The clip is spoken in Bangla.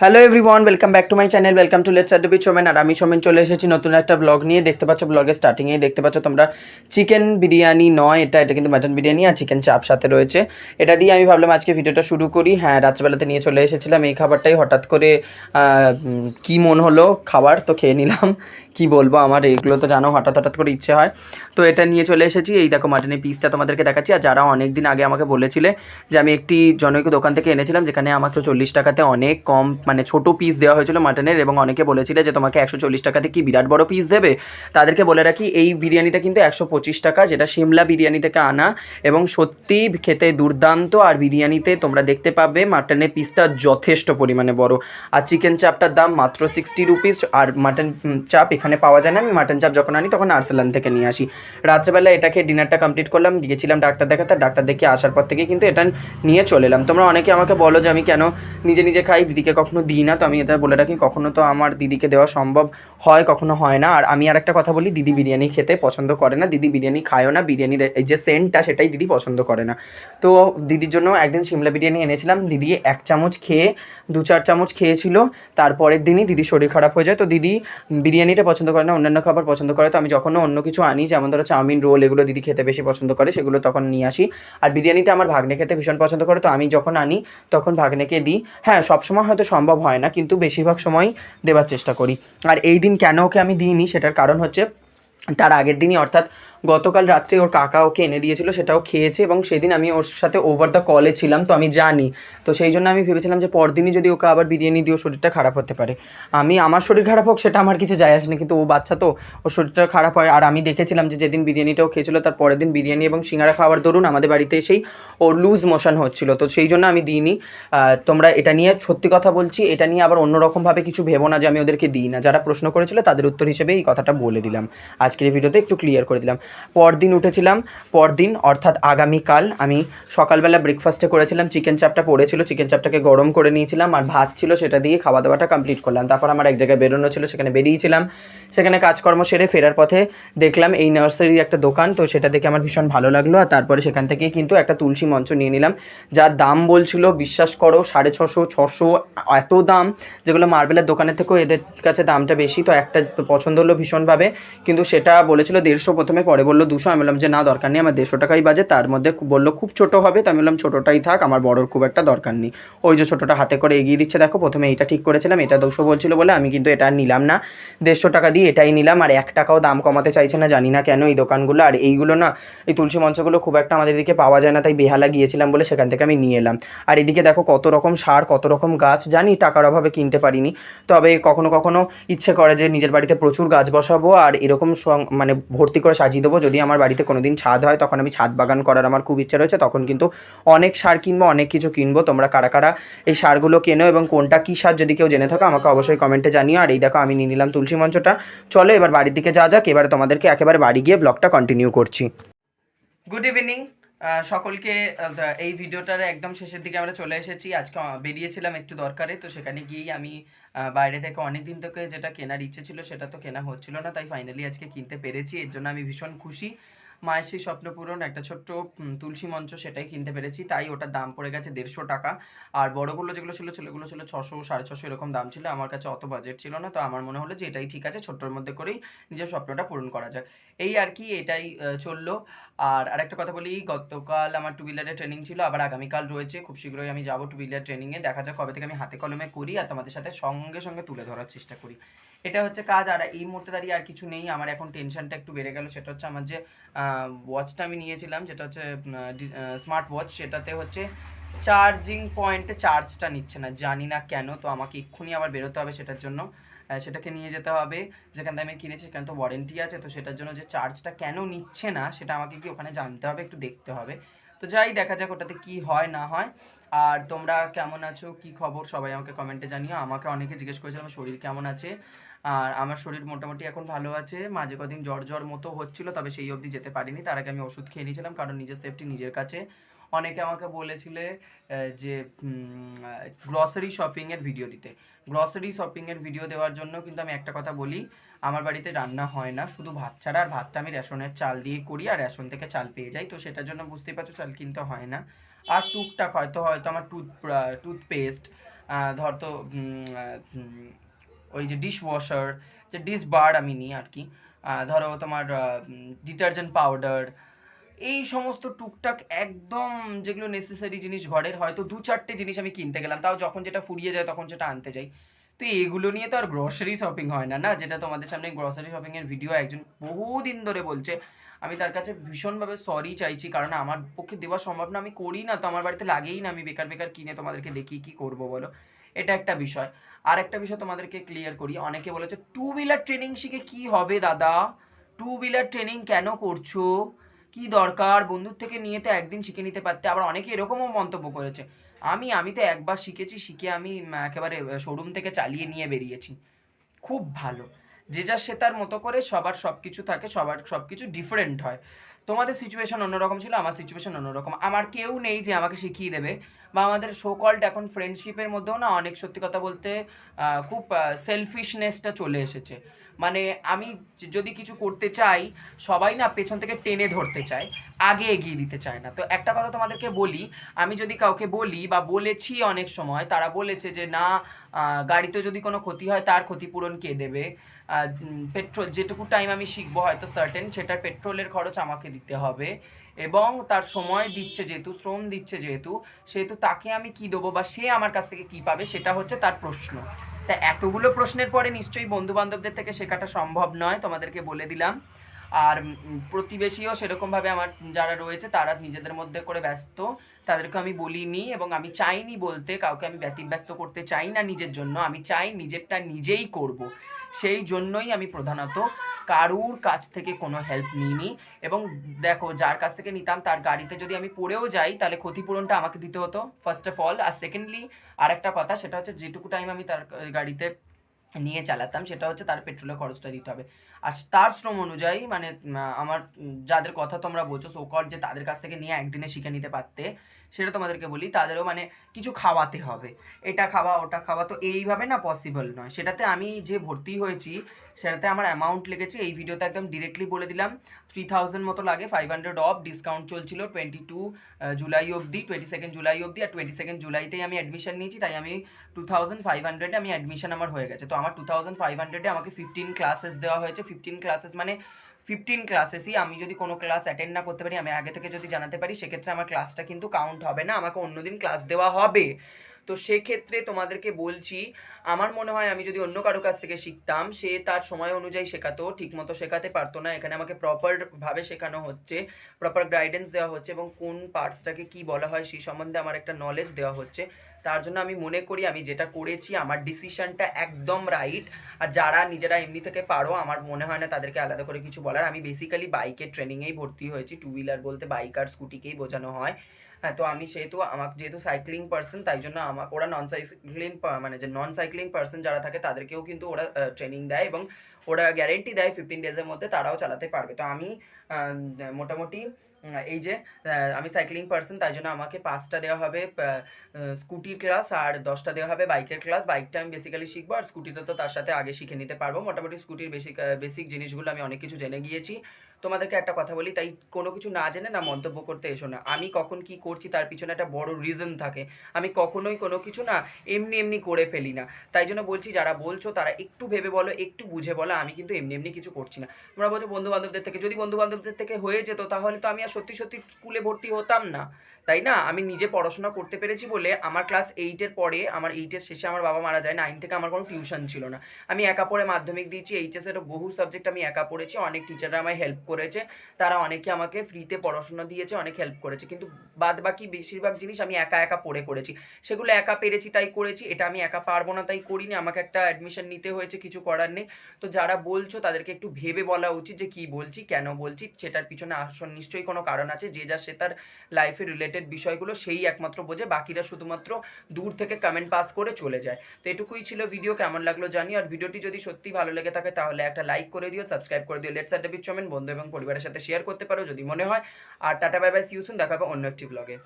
Hello everyone welcome back to my channel welcome to let's at Somen আর আমি সোমেন চলে এসেছি নতুন একটা ব্লগ নিয়ে। দেখতে পাচ্ছ ব্লগের স্টার্টিংয়ে দেখতে পাচ্ছ তোমরা চিকেন বিরিয়ানি নয়, এটা এটা কিন্তু মাটন বিরিয়ানি আর চিকেন চাপ সাথে রয়েছে। এটা দিয়ে আমি ভাবলাম আজকে ভিডিওটা শুরু করি। হ্যাঁ রাত্রেবেলাতে নিয়ে চলে এসেছিলাম এই খাবারটাই। হঠাৎ করে কি মন হলো খাবার? তো খেয়ে নিলাম। কি বলব আমার, এগুলো তো জানো, হঠাৎ হঠাৎ করে ইচ্ছে হয়। তো এটা নিয়ে চলে এসেছি। এই দেখো মাটনের পিসটা তোমাদেরকে দেখাচ্ছি। আর যারা অনেক দিন আগে আমাকে বলেছিলে যে আমি একটি জনৈক দোকান থেকে এনেছিলাম, যেখানে আমাকে চল্লিশ টাকাতে অনেক কম মানে ছোট পিস দেওয়া হয়েছিল মাটনের এবং অনেকে বলেছিলে যে তোমাকে একশো চল্লিশ টাকাতে কি বিরাট বড় পিস দেবে? তাদেরকে বলে রাখি, এই বিরিয়ানিটা কিন্তু একশো পঁচিশ টাকা, যেটা সিমলা বিরিয়ানি থেকে আনা এবং সত্যিই খেতে দুর্দান্ত। আর বিরিয়ানিতে তোমরা দেখতে পাবে মাটনের পিসটা যথেষ্ট পরিমাণে বড়। আর চিকেন চাপটার দাম মাত্র সিক্সটি রুপিস আর মাটন চাপ এখানে পাওয়া যায় না। আমি মাটন চাপ যখন আনি তখন আর্সেলান থেকে নিয়ে আসি। রাত্রেবেলা এটাকে ডিনারটা কমপ্লিট করলাম, গিয়েছিলাম ডাক্তার দেখাতে, ডাক্তার দেখে আসার পর থেকে কিন্তু এটা নিয়ে চলে এলাম। তোমরা অনেকে আমাকে বলো যে আমি কেন নিজে নিজে খাই, দিদিকে কখনো দিই না, তো আমি এটা বলে রাখি, কখনো তো আমার দিদিকে দেওয়া সম্ভব হয়, কখনো হয় না। আর আমি আর একটা কথা বলি, দিদি বিরিয়ানি খেতে পছন্দ করে না, দিদি বিরিয়ানি খায়ও না, বিরিয়ানির এই যে সেন্টটা সেটাই দিদি পছন্দ করে না। তো দিদির জন্য একদিন সিমলা বিরিয়ানি এনেছিলাম, দিদি এক চামচ খেয়ে, দু চার চামচ খেয়েছিল, তারপরের দিনই দিদির শরীর খারাপ হয়ে যায়। তো দিদি বিরিয়ানিটা পছন্দ করে না, অন্যান্য খাবার পছন্দ করে, তো আমি যখনও অন্য কিছু আনি, যেমন ধরো চাউমিন রোল, এগুলো দিদি খেতে বেশি পছন্দ করে, সেগুলো তখন নিয়ে আসি। আর বিরিয়ানিটা আমার ভাগ্নে খেতে ভীষণ পছন্দ করে, তো আমি যখন আনি, তখন ভাগ্নেকে দিই। হ্যাঁ সবসময় হয়তো সম্ভব হয় না, কিন্তু বেশিরভাগ সময় দেওয়ার চেষ্টা করি। আর এই দিন কেন ওকে আমি দিইনি, সেটার কারণ হচ্ছে তার আগের দিনই অর্থাৎ গতকাল রাত্রে ওর কাকা ওকে এনে দিয়েছিল, সেটাও খেয়েছে এবং সেদিন আমি ওর সাথে ওভার দ্য কলে ছিলাম, তো আমি জানি। তো সেই জন্য আমি ভেবেছিলাম যে পরদিনই যদি ওকে আবার বিরিয়ানি দিয়ে দিও শরীরটা খারাপ হতে পারে। আমি, আমার শরীর খারাপ হোক, সেটা আমার কিছু যায় আসে না, কিন্তু ও বাচ্চা তো, ওর শরীরটা খারাপ হয়। আর আমি দেখেছিলাম যে যেদিন বিরিয়ানিটাও খেয়েছিল, তার পরের দিন বিরিয়ানি এবং সিঙ্গারা খাওয়ার দরুন আমাদের বাড়িতে এসেই ওর লুজ মোশন হচ্ছিল। তো সেই জন্য আমি দিইনি। তোমরা এটা নিয়ে সত্যি কথা বলছি, এটা নিয়ে আবার অন্যরকমভাবে কিছু ভেবো না যে আমি ওদেরকে দিই না। যারা প্রশ্ন করেছিল, তাদের উত্তর হিসেবে এই কথাটা বলে দিলাম। আজকের ভিডিওতে একটু ক্লিয়ার করে দিলাম। পরদিন উঠেছিলাম, পরদিন, অর্থাৎ আগামীকাল আমি সকালবেলা ব্রেকফাস্টে করেছিলাম চিকেন চাপটা পড়েছিল চিকেন চাপটাকে গরম করে নিয়েছিলাম, আর ভাত ছিল সেটা দিয়ে খাওয়া দাওয়াটা কমপ্লিট করলাম। তারপর আমার এক জায়গায় বেরোনো ছিল, সেখানে বেরিয়েছিলাম। সেখানে কাজকর্ম সেরে ফেরার পথে দেখলাম এই নার্সারির একটা দোকান, তো সেটা দেখে আমার ভীষণ ভালো লাগল, আর তারপরে সেখান থেকেই কিন্তু একটা তুলসী মঞ্চ নিয়ে নিলাম, যার দাম বলছিল, বিশ্বাস করো, সাড়ে ছশো ছশো এত দাম, যেগুলো মার্বেলের দোকানের থেকেও এদের কাছে দামটা বেশি, তো একটা পছন্দ হলো ভীষণভাবে, কিন্তু সেটা বলেছিল দেড়শো প্রথমে, পরে বলল দুশো। আমি বললাম যে, না, দরকার নেই, আমার দেড়শো টাকাই বাজে তার মধ্যে বলল, খুব ছোট হবে। তো আমি বললাম, ছোটোটাই থাক, আমার বড়োর খুব একটা দরকার নেই। ওই যে ছোটোটা হাতে করে এগিয়ে দিচ্ছে, দেখো, প্রথমে এইটা ঠিক করেছিলাম, এটা দুশো বলছিল বলে আমি কিন্তু এটা নিলাম না। দেড়শো টাকা দিয়ে এটাই নিলাম, আর এক টাকাও দাম কমাতে চাইছে না, জানি না কেন এই দোকানগুলো। আর এইগুলো না, এই তুলসী মঞ্চগুলো খুব একটা আমাদের এদিকে পাওয়া যায় না, তাই বেহালা গিয়েছিলাম বলে সেখান থেকে আমি নিয়ে এলাম। আর এদিকে দেখো কত রকম সার, কত রকম গাছ, জানি টাকার অভাবে কিনতে পারিনি। তবে কখনো কখনো ইচ্ছে করে যে, নিজের বাড়িতে প্রচুর গাছ বসাবো, আর এরকম মানে ভর্তি করে সাজিয়ে দেবো। যদি আমার বাড়িতে কোনো দিন ছাদ হয়, তখন আমি ছাদ বাগান করার আমার খুব ইচ্ছা রয়েছে। তখন কিন্তু অনেক সার কিনবো, অনেক কিছু কিনবো। তোমরা কারা কারা এই সারগুলো কেনো এবং কোনটা কী সার যদি কেউ জেনে থাকো, আমাকে অবশ্যই কমেন্টে জানিও। আর এই দেখো, আমি নিয়ে নিলাম তুলসী মঞ্চটা। চলো এবার বাড়ির দিকে যা যাক। এবার তোমাদেরকে একেবারে বাড়ি গিয়ে ব্লগটা কন্টিনিউ করছি। গুড ইভিনিং সকলকে এই ভিডিওটার একদম শেষের দিকে আমরা চলে এসেছি। আজকে বেরিয়েছিলাম একটু দরকারে, তো সেখানে গিয়েই আমি বাইরে থেকে অনেক দিন থেকে যেটা কেনার ইচ্ছে ছিল সেটা তো কেনা হচ্ছিল না, তাই ফাইনালি আজকে কিনতে পেরেছি। এর জন্য আমি ভীষণ খুশি। মায়ের সেই স্বপ্ন পূরণ একটা ছোট্ট তুলসী মঞ্চ সেটাই কিনতে পেরেছি। তাই ওটার দাম পড়ে গেছে দেড়শো টাকা। আর বড়গুলো যেগুলো ছিল, ছেলেগুলো ছিল ছশো, সাড়ে ছশো এরকম দাম ছিল। আমার কাছে অত বাজেট ছিল না, তো আমার মনে হলো যে এটাই ঠিক আছে, ছোট্টর মধ্যে করেই নিজের স্বপ্নটা পূরণ করা যাক। এই আর কি, এটাই চলল। আর আরেকটা কথা বলি, গতকাল আমার টু হুইলারের ট্রেনিং ছিল, আবার আগামীকাল রয়েছে, খুব শীঘ্রই আমি যাব টু হুইলার ট্রেনিংয়ে দেখা যাক কবে থেকে আমি হাতে কলমে করি আর তোমাদের সাথে সঙ্গে সঙ্গে তুলে ধরার চেষ্টা করি। এটা হচ্ছে কাজ, আর এই মুহূর্তে দাঁড়িয়ে আর কিছু নেই। আমার এখন টেনশনটা একটু বেড়ে গেল, সেটা হচ্ছে আমার যে ওয়াচটা আমি নিয়েছিলাম, যেটা হচ্ছে স্মার্ট ওয়াচ সেটাতে হচ্ছে চার্জিং পয়েন্টে চার্জটা নিচ্ছে না। জানি না কেন, তো আমাকে এক্ষুনি আবার বেরোতে হবে সেটার জন্য। সেটাকে নিয়ে যেতে হবে। যেখান থেকে আমি কিনেছি সেখানে তো ওয়ারেন্টি আছে, তো সেটার জন্য যে চার্জটা কেন নিচ্ছে না, সেটা আমাকে কি ওখানে জানতে হবে, একটু দেখতে হবে। তো যাই, দেখা যাক ওটাতে কি হয়, না হয়। আর তোমরা কেমন আছো, কি খবর, সবাই আমাকে কমেন্টে জানিও। আমাকে অনেকে জিজ্ঞেস করেছে আমার শরীর কেমন আছে? আর আমার শরীর মোটামুটি এখন ভালো আছে। মাঝে কদিন জ্বর জ্বর মতো হচ্ছিল, তবে সেই অবধি যেতে পারিনি। তার আগে আমি ওষুধ খেয়ে নিয়েছিলাম, কারণ নিজের সেফটি নিজের কাছে। অনেকে আমাকে বলেছিলে যে গ্রসারি শপিংয়ের ভিডিও দিতে। গ্রসারি শপিংয়ের ভিডিও দেওয়ার জন্য কিন্তু আমি একটা কথা বলি, আমার বাড়িতে রান্না হয় না, শুধু ভাত ছাড়া, আর ভাতটা আমি রেশনের চাল দিয়ে করি, আর রেশন থেকে চাল পেয়ে যাই, তো সেটার জন্য বুঝতেই পারছ চাল কিনতে হয় না। আর টুকটাক হয়তো হয়তো আমার টুথ টুথপেস্ট ধর তো ওই যে ডিশ ওয়াশার যে ডিশ বার আমি নিই আর কি। ধরো তোমার ডিটারজেন্ট পাউডার এই সমস্ত টুকটাক একদম যেগুলো নেসেসারি জিনিস ঘরের, হয়তো দু চারটে জিনিস আমি কিনতে গেলাম, তাও যখন যেটা ফুরিয়ে যায় তখন সেটা আনতে যাই। তো এগুলো নিয়ে তো আর গ্রসারি শপিং হয় না না? যেটা তোমাদের সামনে গ্রসারি শপিং এর ভিডিও একজন বহুদিন ধরে বলছে, আমি তার কাছে ভীষণভাবে সরি চাইছি, কারণ আমার পক্ষে দেওয়া সম্ভব না, আমি করি না, তো আমার বাড়িতে লাগেই না, আমি বেকার বেকার কিনে তোমাদেরকে দেখি কি করব বলো? এটা একটা বিষয়। আর একটা বিষয় তোমাদেরকে ক্লিয়ার করি, অনেকে বলেছে টু হুইলার ট্রেনিং শিখে কি হবে দাদা? টু হুইলার ট্রেনিং কেন করছ? কি দরকার? বন্ধুর থেকে নিয়ে তো একদিন শিখে নিতে পারতে। আবার অনেকে এরকমও মন্তব্য করেছে। আমি আমি তো একবার শিখেছি, শিখে আমি একেবারে শোরুম থেকে চালিয়ে নিয়ে বেরিয়েছি। খুব ভালো। যে যার সে তার মতো করে সবার সব কিছু থাকে, সবার সব কিছু ডিফারেন্ট হয়। তোমাদের সিচুয়েশন অন্যরকম ছিল, আমার সিচুয়েশন অন্যরকম। আমার কেউ নেই যে আমাকে শিখিয়ে দেবে। বা আমাদের শো কল্ড এখন ফ্রেন্ডশিপের মধ্যেও না অনেক সত্যি কথা বলতে খুব সেলফিশনেসটা চলে এসেছে। মানে আমি যদি কিছু করতে চাই, সবাই না পেছন থেকে টেনে ধরতে চায়, আগে এগিয়ে দিতে চায় না। তো একটা কথা তোমাদেরকে বলি, আমি যদি কাউকে বলি বা বলেছি অনেক সময়, তারা বলেছে যে, না গাড়িতে যদি কোনো ক্ষতি হয়, তার ক্ষতিপূরণ কে দেবে? পেট্রোল যেটুকু টাইম আমি শিখব হয়তো সার্টেন সেটার পেট্রোলের খরচ আমাকে দিতে হবে। এবং তার সময় দিচ্ছে যেহেতু, শ্রম দিচ্ছে যেহেতু, সেহেতু তাকে আমি কি দেবো বা সে আমার কাছ থেকে কি পাবে সেটা হচ্ছে তার প্রশ্ন। তা এতগুলো প্রশ্নের পরে নিশ্চয়ই বন্ধু বান্ধবদের থেকে শেখাটা সম্ভব নয়, তোমাদেরকে বলে দিলাম। আর প্রতিবেশীও সেরকমভাবে আমার, যারা রয়েছে তারা নিজেদের মধ্যে করে ব্যস্ত। তাদেরকে আমি বলিনি এবং আমি চাইনি বলতে, কাউকে আমি ব্যতিব্যস্ত করতে চাই না নিজের জন্য। আমি চাই নিজেরটা নিজেই করব। সেই জন্যই আমি প্রধানত কারুর কাছ থেকে কোনো হেল্প নিইনি। এবং দেখো, যার কাছ থেকে নিতাম, তার গাড়িতে যদি আমি পড়েও যাই, তাহলে ক্ষতিপূরণটা আমাকে দিতে হতো ফার্স্ট অফ অল আর সেকেন্ডলি আরেকটা কথা, সেটা হচ্ছে যেটুকু টাইম আমি তার গাড়িতে নিয়ে চালাতাম, সেটা হচ্ছে তার পেট্রোলের খরচটা দিতে হবে। আর তার শ্রম অনুযায়ী মানে আমার, যাদের কথা তোমরা বলছো সোকর যে তাদের কাছ থেকে নিয়ে একদিনে শিখে নিতে পারতে সেটা তোমাদেরকে বলি, তাদেরও মানে কিছু খাওয়াতে হবে। এটা খাওয়া, ওটা খাওয়া তো এইভাবে না পসিবল নয়। সেটাতে আমি যে ভর্তি হয়েছি, সেটাতে আমার অ্যামাউন্ট লেগেছে, এই ভিডিওতে একদম ডিরেক্টলি বলে দিলাম থ্রি থাউজেন্ড মতো লাগে ফাইভ হান্ড্রেড অফ ডিসকাউন্ট চলছিল টোয়েন্টি টু জুলাই অবধি টোয়েন্টি সেকেন্ড জুলাই অবধি, আর টোয়েন্টি সেকেন্ড জুলাইতেই আমি অ্যাডমিশন নিয়েছি, তাই আমি টু থাউজেন্ড ফাইভ হান্ড্রেডে আমি অ্যাডমিশন আমার হয়ে গেছে। তো আমার টু থাউজেন্ড ফাইভ হান্ড্রেডে আমাকে ফিফটিন ক্লাসেস দেওয়া হয়েছে। ফিফটিন ক্লাসেস মানে ফিফটিন ক্লাসেসই আমি যদি কোনো ক্লাস অ্যাটেন্ড না করতে পারি, আমি আগে থেকে যদি জানাতে পারি, সেক্ষেত্রে আমার ক্লাসটা কিন্তু কাউন্ট হবে না, আমাকে অন্যদিন ক্লাস দেওয়া হবে। তো সেক্ষেত্রে তোমাদেরকে বলছি, আমার মনে হয় আমি যদি অন্য কারও কাছ থেকে শিখতাম, সে তার সময় অনুযায়ী শেখাতো, ঠিকমতো শেখাতে পারতো না। এখানে আমাকে প্রপারভাবে শেখানো হচ্ছে প্রপার গাইডেন্স দেওয়া হচ্ছে এবং কোন পার্টসটাকে কি বলা হয় সেই সম্বন্ধে আমার একটা নলেজ দেওয়া হচ্ছে। তার জন্য আমি মনে করি আমি যেটা করেছি, আমার ডিসিশনটা একদম রাইট আর যারা নিজেরা এমনি থেকে পারো, আমার মনে হয় না তাদেরকে আলাদা করে কিছু বলার। আমি বেসিক্যালি বাইকের ট্রেনিংয়েই ভর্তি হয়েছি। টু হুইলার বলতে বাইক আর স্কুটিকেই বোঝানো হয়। হ্যাঁ তো আমি সেহেতু আমার যেহেতু সাইক্লিং পার্সন তাই জন্য আমার ওরা নন সাইক্লিং মানে যে নন সাইক্লিং পার্সন যারা থাকে, তাদেরকেও কিন্তু ওরা ট্রেনিং দেয় এবং ওরা গ্যারেন্টি দেয় ফিফটিন ডেজের মধ্যে তারাও চালাতে পারবে। তো আমি মোটামুটি এই যে আমি সাইক্লিং পার্সন তাই জন্য আমাকে পাঁচটা দেওয়া হবে স্কুটির ক্লাস আর দশটা দেওয়া হবে বাইকের ক্লাস বাইকটা আমি বেসিক্যালি শিখব আর স্কুটিতে তো তার সাথে আগে শিখে নিতে পারব। মোটামুটি স্কুটির বেসিক বেসিক জিনিসগুলো আমি অনেক কিছু জেনে গিয়েছি। তোমাদেরকে একটা কথা বলি, তাই কোনো কিছু না জেনে না মন্তব্য করতে এসো না। আমি কখন কি করছি তার পিছনে একটা বড় রিজন থাকে। আমি কখনোই কোনো কিছু না এমনি এমনি করে ফেলি না। তাই জন্য বলছি, যারা বলছো তারা একটু ভেবে বলো, একটু বুঝে বলো, আমি কিন্তু এমনি এমনি কিছু করছি না। তোমরা বলছো বন্ধু বান্ধবদের থেকে, যদি বন্ধু বান্ধবদের থেকে হয়ে যেত তাহলে তো আমি আর সত্যি সত্যি স্কুলে ভর্তি হতাম না। তাই না? আমি নিজে পড়াশোনা করতে পেরেছি বলে আমার ক্লাস এইটের পরে, আমার এইটের শেষে আমার বাবা মারা যায়। নাইন থেকে আমার কোনো টিউশন ছিল না। আমি একা পড়ে মাধ্যমিক দিয়েছি এইচএসেরও বহু সাবজেক্ট আমি একা পড়েছি। অনেক টিচাররা আমায় হেল্প করেছে। তারা অনেকে আমাকে ফ্রিতে পড়াশোনা দিয়েছে, অনেক হেল্প করেছে। কিন্তু বাদ বাকি বেশিরভাগ জিনিস আমি একা একা পড়ে করেছি। সেগুলো একা পেরেছি তাই করেছি। এটা আমি একা পারব না তাই করিনি। আমাকে একটা অ্যাডমিশন নিতে হয়েছে, কিছু করার নেই। তো যারা বলছো তাদেরকে একটু ভেবে বলা উচিত যে কি বলছি, কেন বলছি, সেটার পিছনে আসল নিশ্চয়ই কোনো কারণ আছে। যে যা সে তার লাইফে রিলেটেড বিষয়গুলো সেই একমাত্র বোঝে, বাকিরা শুধুমাত্র দূর থেকে কমেন্ট পাস করে চলে যায়। তো এটুকুই ছিল ভিডিও কেমন লাগল জানি। আর ভিডিওটি যদি সত্যি ভালো লেগে থাকে, তাহলে একটা লাইক করে দিও সাবস্ক্রাইব করে দিও। লেটস আড্ডা বিচ চমেন বন্ধু এবং পরিবারের সাথে শেয়ার করতে পারো যদি মনে হয়। আর ta ta bye bye see you soon দেখাবে অন্য একটি ব্লগে